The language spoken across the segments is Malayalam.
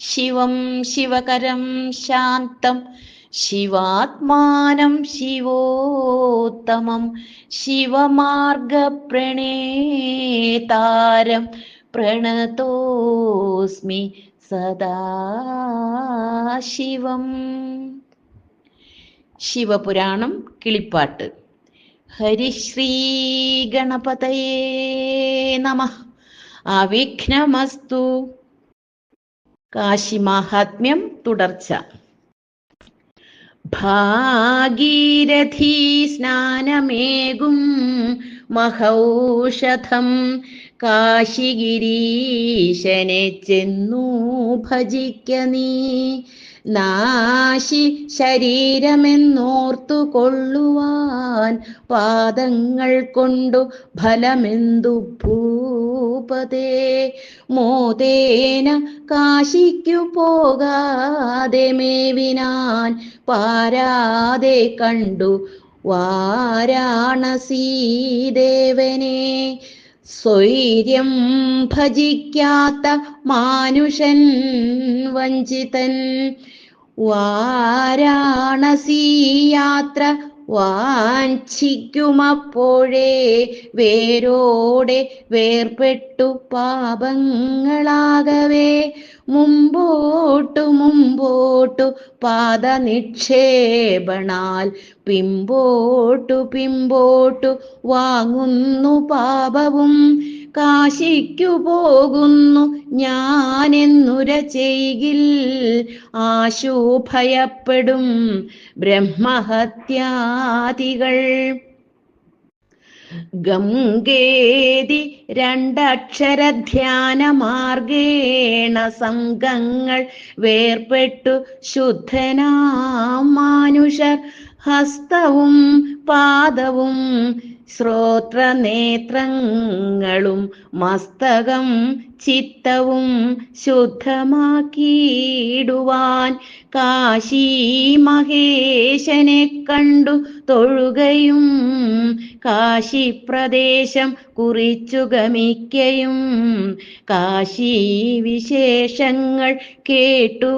ശിവം ശിവകരം ശാന്തം. ശിവാത്മാനം ശിവോത്തമം. ശിവമാർഗപ്രണേതാരം പ്രണതോസ്മി സദാശിവം ശിവപുരാണം കിളിപ്പാട്ട്. ഹരിശ്രീ ഗണപതയേ നമ. അവിഘ്നമസ്തു. കാശിമാഹാത്മ്യം തുടർച്ച. ഭാഗീരഥീ സ്നാനമേകും മഹൗഷധം കാശിഗിരീശനെ ചെന്നു ഭജിക്ക നീ. നാശി ശരീരമെന്നോർത്തു കൊള്ളുവാൻ പാദങ്ങൾ കൊണ്ടു ഫലമെന്തു ഭൂപതേ. മോദേന കാശിക്കു പോകാതെ മേവിനാൻ പാരാതെ കണ്ടു വാരാണസീദേവനെ. സ്വൈര്യം ഭജിക്കാത്ത മാനുഷൻ വഞ്ചിതൻ. വാരാണസി യാത്ര വാഞ്ചിക്കുമപ്പോഴേ വേരോടെ വേർപെട്ടു പാപങ്ങളാകവേ. മുമ്പോട്ടു മുമ്പോട്ടു പാദ നിക്ഷേപണാൽ പിമ്പോട്ടു പിമ്പോട്ടു വാങ്ങുന്നു പാപവും. കാശിക്കു പോകുന്നു ഞാനെന്നുര ചെയ്കിൽ ആശു ഭയപ്പെടും ബ്രഹ്മഹത്യാദികൾ. ഗംഗേതി രണ്ടക്ഷര ധ്യാന മാർഗേണ സംഘങ്ങൾ വേർപെട്ടു ശുദ്ധനാ മാനുഷർ ഹസ്തവും പാദവും ശ്രോത്രനേത്രങ്ങളും മസ്തകം ചിത്തവും ശുദ്ധമാക്കിയിടുവാൻ കാശി മഹേശനെ കണ്ടു തൊഴുകയും കാശിപ്രദേശം കുറിച്ചു ഗമിക്കയും കാശി വിശേഷങ്ങൾ കേട്ടു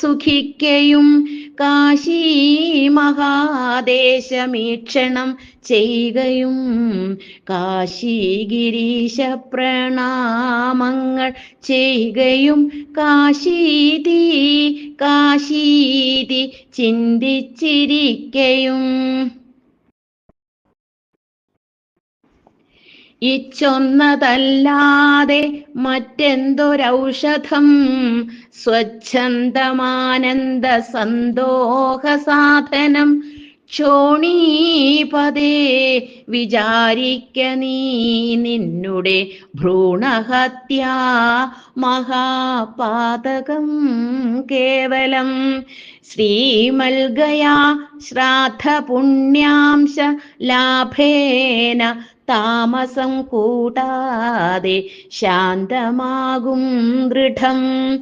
സുഖിക്കയും കാശി മഹാദേശമീക്ഷണം ചെയ്യുകയും കാശി ഗിരീശ പ്രണാമങ്ങൾ ചെയ്യുകയും കാശീതി കാശീതി ചിന്തിച്ചിരിക്കയും ഇച്ചൊന്നതല്ലാതെ മറ്റെന്തൊരൗഷധം? സ്വച്ഛന്തമാനന്ദ സന്തോഹ സാധനം ക്ഷോണീപതേ വിചാരിക്ക നീ നിന്നുടെ ഭ്രൂണഹത്യ മഹാപാതകം കേവലം. ശ്രീമൽഗയാ ശ്രാദ്ധ പുണ്യാംശ ലാഭേന താമസം കൂടാതെ ശാന്തമാകും ദൃഢം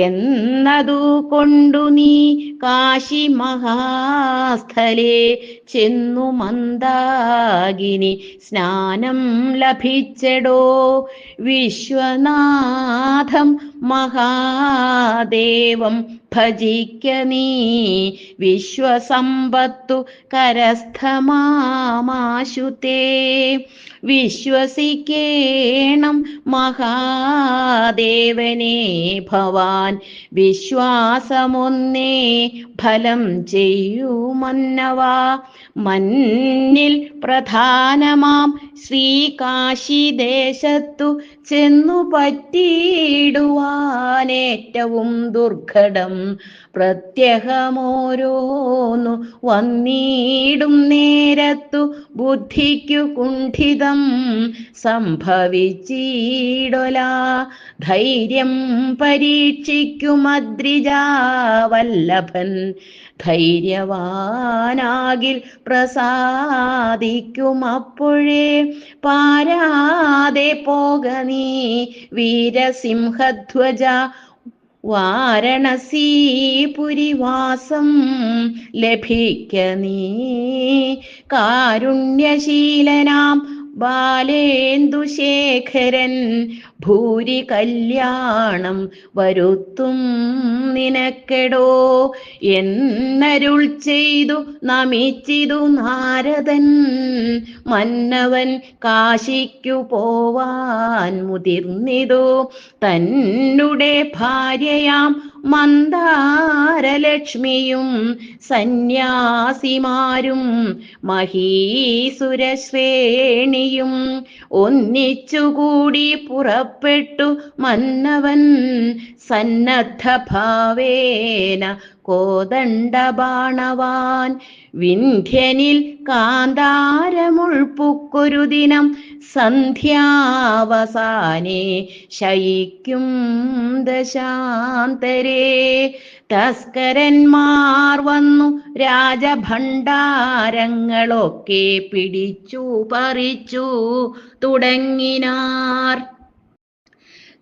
എന്നതു കൊണ്ടു നീ കാശി മഹാസ്ഥലേ ചെന്നു മന്ദാകിനി സ്നാനം ലഭിച്ചടോ വിശ്വനാഥം മഹാദേവം ഭജിക്ക നീ. വിശ്വസമ്പത്തു കരസ്ഥമാമാശുതേ. വിശ്വസിക്കേണം മഹാദേവനെ ഭവാൻ. വിശ്വാസമൊന്നേ ഫലം ചെയ്യൂ മന്നവാ മന്നിൽ പ്രധാനമാം ശ്രീകാശിദേശത്തു ചെന്നു പറ്റിയിടുവാനേറ്റവും ദുർഘടം. പ്രത്യഹമോരോന്നു വന്നീടും നേരത്തു ബുദ്ധിക്കു കുണ്ഠിതം സംഭവിച്ചീടൊല. ധൈര്യം പരീക്ഷിക്കുമദ്രിജാവല്ലഭൻ ധൈര്യവാനാകിൽ പ്രസാദിക്കുമപ്പോഴേ പാരാതെ പോക നീ വീരസിംഹധ്വജ വാരണസീപുരിവാസം ലഭിക്ക നീ. കാരുണ്യശീലനാം ബാലേന്ദുശേഖരൻ ഭൂരി കല്യാണം വരുത്തും നിനക്കെടോ. എന്നരുൾ ചെയ്തു നമിച്ചിതു നാരദൻ മന്നവൻ കാശിക്കു പോവാൻ മുതിർന്നിതു. തന്നുടെ ഭാര്യയാം മന്ദാരലക്ഷ്മിയും സന്യാസിമാരും മഹീസുരശ്രേണിയും ഒന്നിച്ചുകൂടി പുറപ്പെട്ടു മന്നവൻ സന്നദ്ധ ഭാവേന കോദണ്ഡബാണവാൻ. വിന്ധ്യനിൽ കാന്താരമുൾപ്പുക്കൊരു ദിനം സന്ധ്യാവസാനെ ശയിക്കും ദശാന്തരേ. തസ്കരന്മാർ വന്നു രാജഭണ്ഡാരങ്ങളൊക്കെ പിടിച്ചു പറിച്ചു തുടങ്ങിനാർ.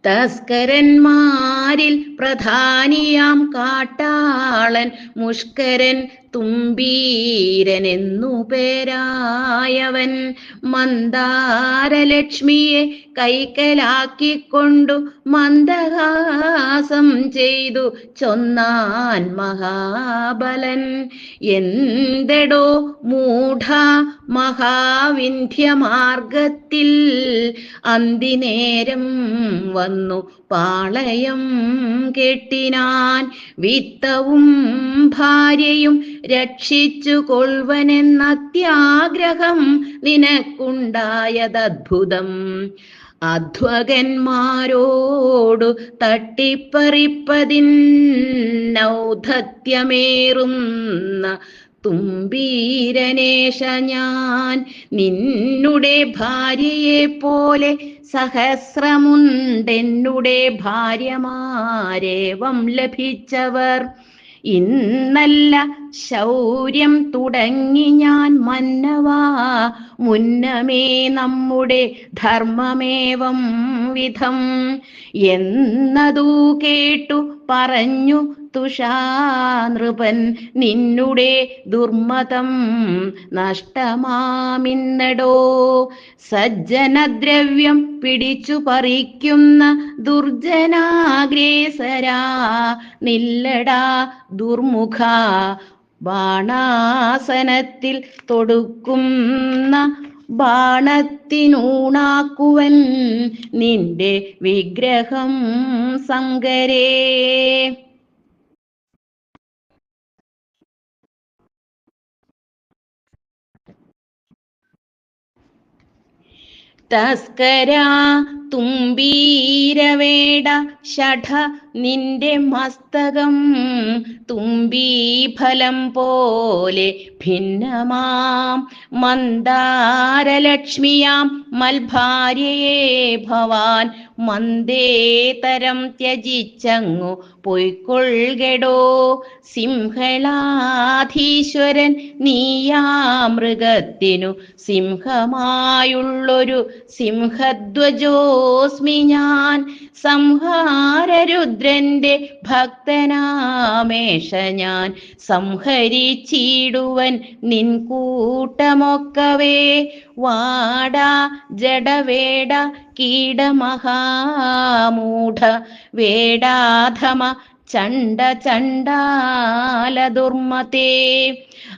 തസ്കരന്മാരിൽ പ്രധാനിയാം കാട്ടാളൻ. മുഷ്കരൻ തുമ്പീരൻ എന്നു പേരായവൻ മന്ദാരലക്ഷ്മിയെ കൈക്കലാക്കിക്കൊണ്ടു മന്ദഹാസം ചെയ്തു ചൊന്നാൻ മഹാബലൻ. എന്തെടോ മൂഢ മഹാവിന്ധ്യമാർഗത്തിൽ അന്തിനേരം വന്നു പാളയം കെട്ടിനാൻ വിത്തവും ഭാര്യയും രക്ഷിച്ചു കൊൾവനെന്ന അത്യാഗ്രഹം നിനക്കുണ്ടായതദ്ഭുതം. അധ്വകന്മാരോടു തട്ടിപ്പറിപ്പതിന്നൗധത്യമേറുന്ന തുമ്പീരനേശ ഞാൻ നിന്നുടെ ഭാര്യയെ പോലെ സഹസ്രമുണ്ടെന്നുടെ ഭാര്യമാരേവം ലഭിച്ചവർ. ഇന്നല്ല ശൗര്യം തുടങ്ങി ഞാൻ മന്നവാ. മുന്നമേ നമ്മുടെ ധർമ്മമേവം വിധം. എന്നതു കേട്ടു പറഞ്ഞു തുഷാനൃപൻ നിന്നുടെ ദുർമതം നഷ്ടമാമിന്നടോ. സജ്ജനദ്രവ്യം പിടിച്ചു പറിക്കുന്ന ദുർജനാഗ്രേസരാ നില്ലടാ ദുർമുഖ ബാണാസനത്തിൽ തൊടുക്കുന്ന ബാണത്തിനൂണാക്കുവൻ നിന്റെ വിഗ്രഹം സങ്കരേ. തസ്കര തുമ്പീരവേട ഷഠ നിന്റെ മസ്തകം തുമ്പീഫലം പോലെ ഭിന്നമാം മന്ദാരലക്ഷ്മിയാം മൽഭാര്യയെ ഭവാൻ മന്ദേതരം ത്യജിച്ചങ്ങു പൊയ്ക്കൊള്ളുകടോ? സിംഹളാധീശ്വരൻ നീയാ മൃഗത്തിനു സിംഹമായുള്ളൊരു സിംഹധ്വജോസ്മി ഞാൻ. സംഹാരരുദ്രന്റെ ഭക്തനാമേഷ ഞാൻ. സംഹരിച്ചിടുവൻ നിൻ കൂട്ടമൊക്കവേ. വാടാ ജഡവേട കീടമഹാമൂഢ വേടാധമ ചണ്ട ചണ്ടാല ദുർമതേ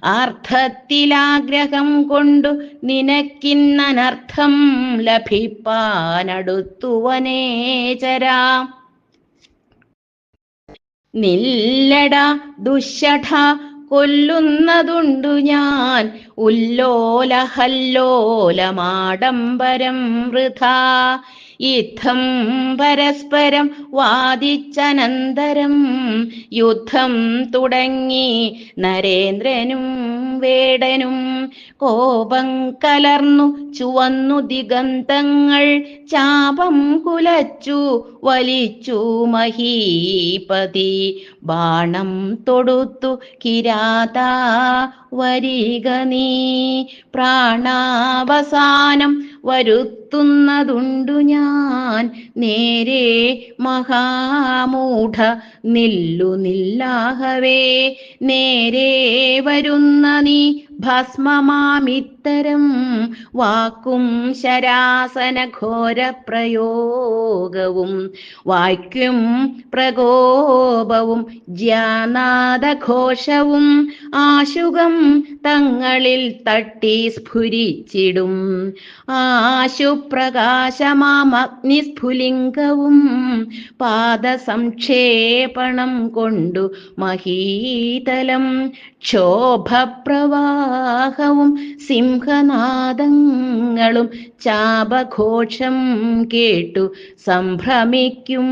അർത്ഥത്തിലാഗ്രഹം കൊണ്ടു നിനക്കിന്നനർത്ഥം ലഭിപ്പാനടുത്തുവനേചരാ നില്ലട ദുഷഠ കൊല്ലുന്നതുണ്ടു ഞാൻ. ഉല്ലോലഹല്ലോലമാഡംബരം വൃഥാ. യുദ്ധം പരസ്പരം വാദിച്ചനന്തരം യുദ്ധം തുടങ്ങി നരേന്ദ്രനും വേടനും കോപം കലർന്നു ചുവന്നു ദിഗന്തങ്ങൾ ചാപം കുലച്ചു വലിച്ചു മഹീപതി ബാണം തൊടുത്തു കിരാത വരിക നീ. പ്രാണാവസാനം വരുത്തുന്നതുണ്ടു ഞാൻ. നേരെ മഹാമൂഢ നില്ലു നില്ലാഹവേ നേരെ വരുന്ന നീ ഭസ്മമാമിത്തരം. വാക്കും ശരാസന ഘോര പ്രയോഗവും വാക്യും പ്രകോപവും ജ്യാനാദഘോഷവും ആശുകം തങ്ങളിൽ തട്ടി സ്ഫുരിച്ചിടും. ആശുപ്രകാശമാമഗ്നിസ്ഫുലിംഗവും പാദസംക്ഷേപണം കൊണ്ടു മഹീതലം. ക്ഷോഭപ്രവാഹവും സിംഹനാദങ്ങളും ചാപഘോഷം കേട്ടു. സംഭ്രമിക്കും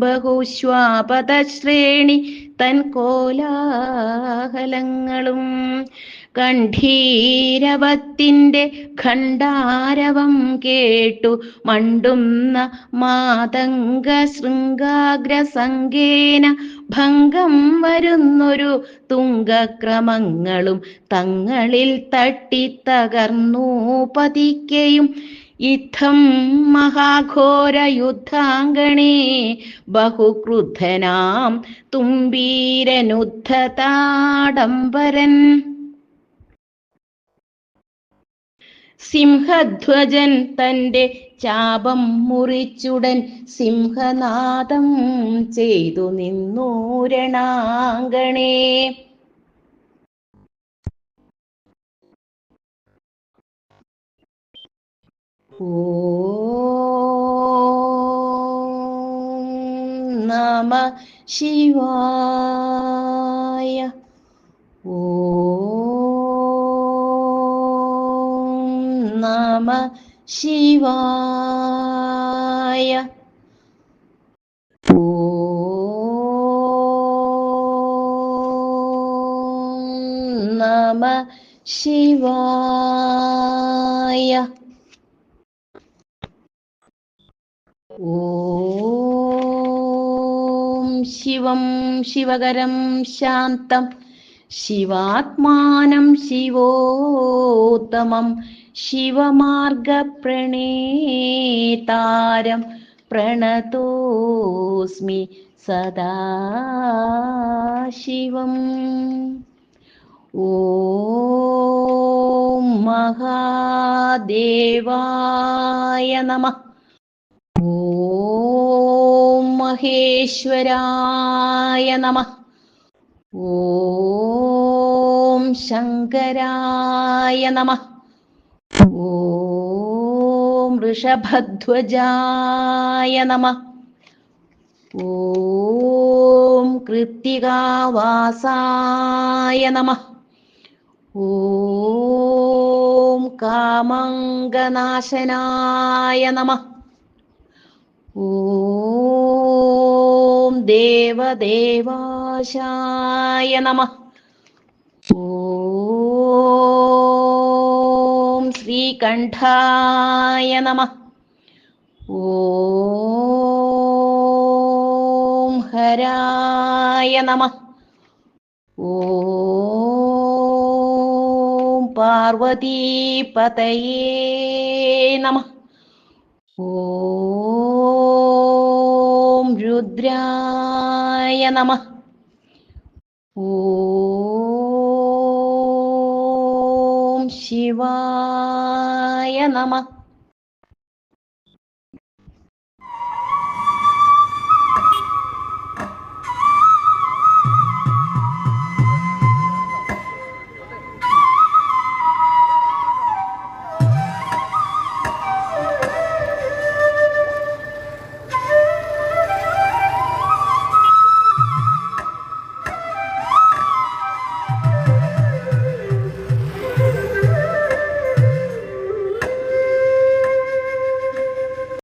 ബഹുശ്വാപതശ്രേണി തൻ കോലാഹലങ്ങളും. കണ്ഠീരവത്തിന്റെ ഖണ്ഡാരവം കേട്ടു. മണ്ടുന്ന മാതംഗ ശൃംഗാഗ്രസംഗേന ഭംഗം വരുന്നൊരു തുങ്കക്രമങ്ങളും തങ്ങളിൽ തട്ടിത്തകർന്നു പതിക്കയും. ഇത്തം മഹാഘോര യുദ്ധാംഗണേ ബഹുക്രുദ്ധനാം തുമ്പീരനുദ്ധതാഡംബരൻ സിംഹധ്വജൻ തന്റെ ചാപം മുറിച്ചുടൻ സിംഹനാദം ചെയ്തു നിന്നൂരണാങ്കണേ ഓം നമ ശിവായ. ഓം നമ ശിവായ. നമ ശിവായ. ഓം. ശിവം ശിവകരം ശാന്തം. ശിവാത്മാനം ശിവോത്തമം ശിവമാർഗപ്രണേതാരം പ്രണതോസ്മി സദാ ശിവം ഓം മഹാദേവായ നമ. ഓം മഹേശ്വരായ നമഃ. ഓം ശങ്കരായ നമഃ. ഓം ഋഷഭധ്വജായ നമഃ. ഓം കൃത്തികാവാസായ നമഃ. ഓം കാമംഗനാശനായ നമഃ. ഓം ദേവദേവാശായ നമഃ. ഓം ശ്രീകണ്ഠായ നമഃ. ഓം ഹരായ നമഃ. ഓം പാർവതീപതയേ നമഃ. ഓം രുദ്രായ നമ ഓം ശിവായ നമഃ